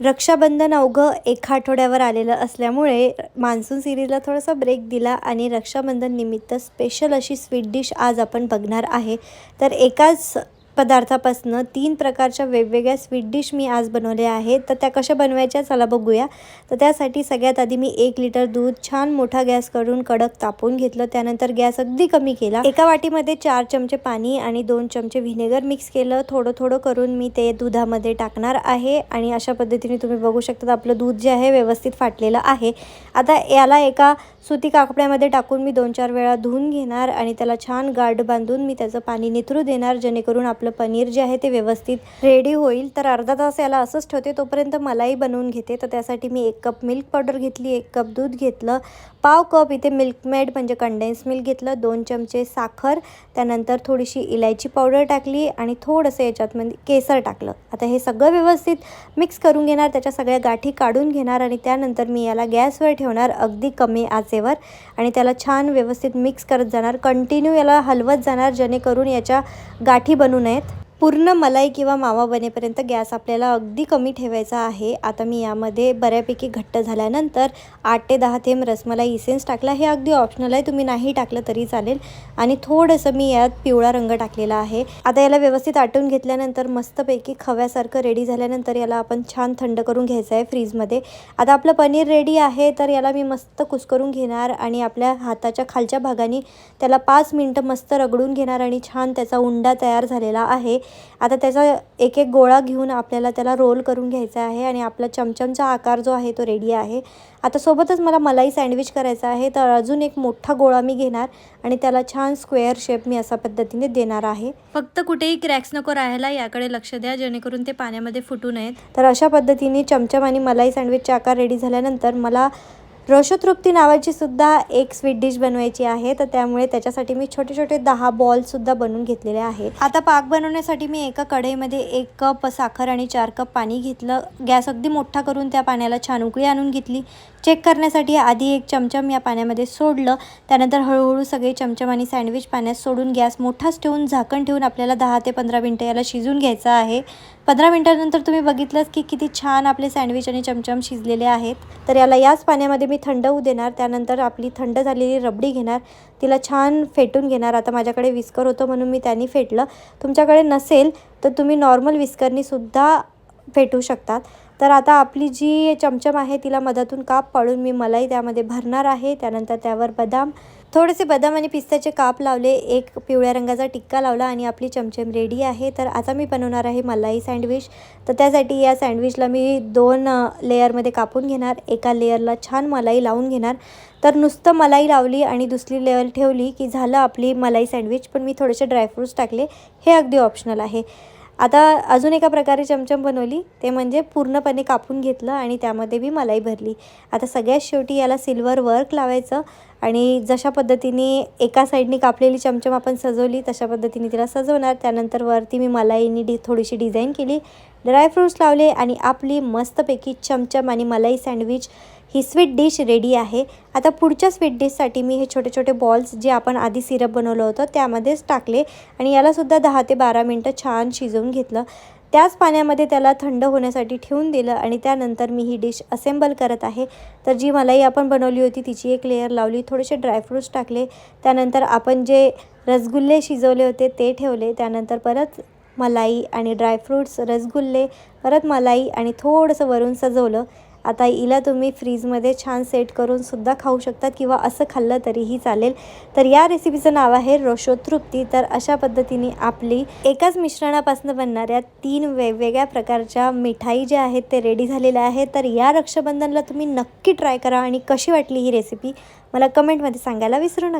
रक्षाबंधन अवघं एका आठवड्यावर आलेलं असल्यामुळे मान्सून सिरीजला थोडासा ब्रेक दिला आणि रक्षाबंधन निमित्त स्पेशल अशी स्वीट डिश आज आपण बघणार आहे. तर एकाच पदार्थापासनं तीन प्रकारच्या वेगवेगळ्या स्वीट डिश मी आज बनवल्या आहेत. तर त्या कशा बनवायच्या चला बघूया. तर त्यासाठी सगळ्यात आधी मी एक लिटर दूध छान मोठा गॅस करून कडक तापवून घेतलं. त्यानंतर गॅस अगदी कमी केला. एका वाटीमध्ये चार चमचे पाणी आणि दोन चमचे व्हिनेगर मिक्स केलं. थोडं थोडं करून मी ते दुधामध्ये टाकणार आहे आणि अशा पद्धतीने तुम्ही बघू शकता आपलं दूध जे आहे व्यवस्थित फाटलेलं आहे. आता याला एका सुती काकड्यामध्ये टाकून मी दोन चार वेळा धुवून घेणार आणि त्याला छान गार्ड बांधून मी त्याचं पाणी निथरू देणार जेणेकरून आपलं पनीर जे आहे ते व्यवस्थित रेडी होईल. तर अर्धा तास याला असंच ठेवते. तोपर्यंत मलाई बनवून घेते. तर त्यासाठी मी एक कप मिल्क पावडर घेतली एक कप दूध घेतलं पाव कप इथे मिल्कमेड म्हणजे कंडेन्स मिल्क घेतलं दोन चमचे साखर त्यानंतर थोडीशी इलायची पावडर टाकली आणि थोडंसं याच्यातमध्ये म्हणजे केसर टाकलं. आता हे सगळं व्यवस्थित मिक्स करून घेणार त्याच्या सगळ्या गाठी काढून घेणार आणि त्यानंतर मी याला गॅसवर ठेवणार अगदी कमी आचेवर आणि त्याला छान व्यवस्थित मिक्स करत जाणार. कंटिन्यू याला हलवत जाणार जेणेकरून याच्या गाठी बनू नयेत पूर्ण मलाई किंवा मावा बनेपर्यंत गॅस आपल्याला अगदी कमी ठेवायचा आहे. आता मी यामध्ये बऱ्यापैकी घट्ट झाल्यानंतर आठ ते दहा थेंब रसमलाई इसेन्स टाकला. हे अगदी ऑप्शनल आहे. तुम्ही नाही टाकलं तरी चालेल. आणि थोडंसं मी यात पिवळा रंग टाकलेला आहे. आता याला व्यवस्थित आटवून घेतल्यानंतर मस्तपैकी खव्यासारखं रेडी झाल्यानंतर याला आपण छान थंड करून घ्यायचं आहे फ्रीजमध्ये. आता आपलं पनीर रेडी आहे तर याला मी मस्त कुस्करून घेणार आणि आपल्या हाताच्या खालच्या भागाने त्याला पाच मिनटं मस्त रगडून घेणार आणि छान त्याचा उंडा तयार झालेला आहे. आता त्याचा एक एक गोळा घेऊन आपल्याला त्याला रोल करून घ्यायचा आहे आणि आपला चमचमचा आकार जो आहे तो रेडी आहे. आता सोबतच मला मलाई सँडविच करायचा आहे तर अजून एक मोठा गोळा मी घेणार आणि त्याला छान स्क्वेअर शेप मी अशा पद्धतीने देणार आहे. फक्त कुठेही क्रॅक्स नको राहायला याकडे लक्ष द्या जेणेकरून ते पाण्यामध्ये फुटू नयेत. तर अशा पद्धतीने चमचम आणि मलाई सँडविचचे आकार रेडी झाल्यानंतर मला रोशतृप्ती नावाची सुद्धा एक स्वीट डिश बनवायची आहे. तर त्यामुळे त्याच्यासाठी मी छोटे छोटे दहा बॉलसुद्धा बनवून घेतलेले आहेत. आता पाक बनवण्यासाठी मी एका कढईमध्ये एक कप साखर आणि चार कप पाणी घेतलं. गॅस अगदी मोठा करून त्या पाण्याला छान उकळी आणून घेतली. चेक करण्यासाठी आधी एक चमचम या पाण्यामध्ये सोडलं. त्यानंतर हळूहळू सगळे चमचम आणि सँडविच पाण्यात सोडून गॅस मोठाच ठेवून झाकण ठेवून आपल्याला दहा ते पंधरा मिनटं याला शिजून घ्यायचं आहे. पंधरा मिनटानंतर तुम्ही बघितलंच की किती छान आपले सँडविच आणि चमचम शिजलेले आहेत. तर याला याच पाण्यामध्ये मी थंड होऊ देणार त्यानंतर आपली थंड झालेली रबडी घेणार तिला छान फेटून घेणार. आता माझ्याकडे विस्कर होतं म्हणून मी त्यांनी फेटलं. तुमच्याकडे नसेल तर तुम्ही नॉर्मल विस्करनीसुद्धा फेटू शकतात. तर आता आपली जी चमचम आहे तिला मधातून काप पाडून मी मलाई त्यामध्ये भरणार आहे. त्यानंतर त्यावर बदाम थोडेसे बदाम आणि पिस्त्याचे काप लावले. एक पिवळ्या रंगाचा टिक्का लावला आणि आपली चमचम रेडी आहे. तर आता मी बनवणार आहे मलाई सँडविच तर त्यासाठी या सँडविचला मी दोन लेअरमध्ये कापून घेणार. एका लेअरला छान मलाई लावून घेणार. तर नुसतं मलाई लावली आणि दुसरी लेअर ठेवली की झालं आपली मलाई सँडविच पण मी थोडेसे ड्रायफ्रूट्स टाकले. हे अगदी ऑप्शनल आहे. आता अजून एका प्रकारे चमचम बनवली. ते म्हणजे पूर्णपणे कापून घेतलं आणि त्यामध्ये मी मलाई भरली. आता सगळ्यात शेवटी याला सिल्वर वर्क लावायचं आणि जशा पद्धतीने एका साईडनी कापलेली चमचम आपण सजवली तशा पद्धतीने तिला सजवणार. त्यानंतर वरती मी मलाईनी डि थोडीशी डिझाईन केली. ड्रायफ्रूट्स लावले आणि आपली मस्तपैकी चमचम आणि मलाई सँडविच ही स्वीट डिश रेडी आहे. आता पुढच्या स्वीट डिशसाठी मी हे छोटे छोटे बॉल्स जे आपण आधी सिरप बनवलं होतं त्यामध्येच टाकले आणि यालासुद्धा दहा ते बारा मिनटं छान शिजवून घेतलं. त्याच पाण्यामध्ये त्याला थंड होण्यासाठी ठेवून दिलं आणि त्यानंतर मी ही डिश असेंबल करत आहे. तर जी मलाई आपण बनवली होती तिची एक लेअर लावली थोडेसे ड्रायफ्रूट्स टाकले त्यानंतर आपण जे रसगुल्ले शिजवले होते ते ठेवले त्यानंतर परत मलाई आणि ड्रायफ्रूट्स रसगुल्ले परत मलाई आणि थोडंसं वरून सजवलं. आता हिला तुम्ही फ्रीजमध्ये छान सेट करून सुद्धा खाऊ शकतात किंवा असं खाल्लं तरीही चालेल. तर या रेसिपीचं नाव आहे रोशोतृप्ती तर अशा पद्धतीने आपली एकाच मिश्रणापासून बनणाऱ्या तीन वेगवेगळ्या प्रकारच्या मिठाई ज्या आहेत ते रेडी झालेल्या आहेत. तर या रक्षाबंधनला तुम्ही नक्की ट्राय करा आणि कशी वाटली ही रेसिपी मला कमेंटमध्ये सांगायला विसरू नका.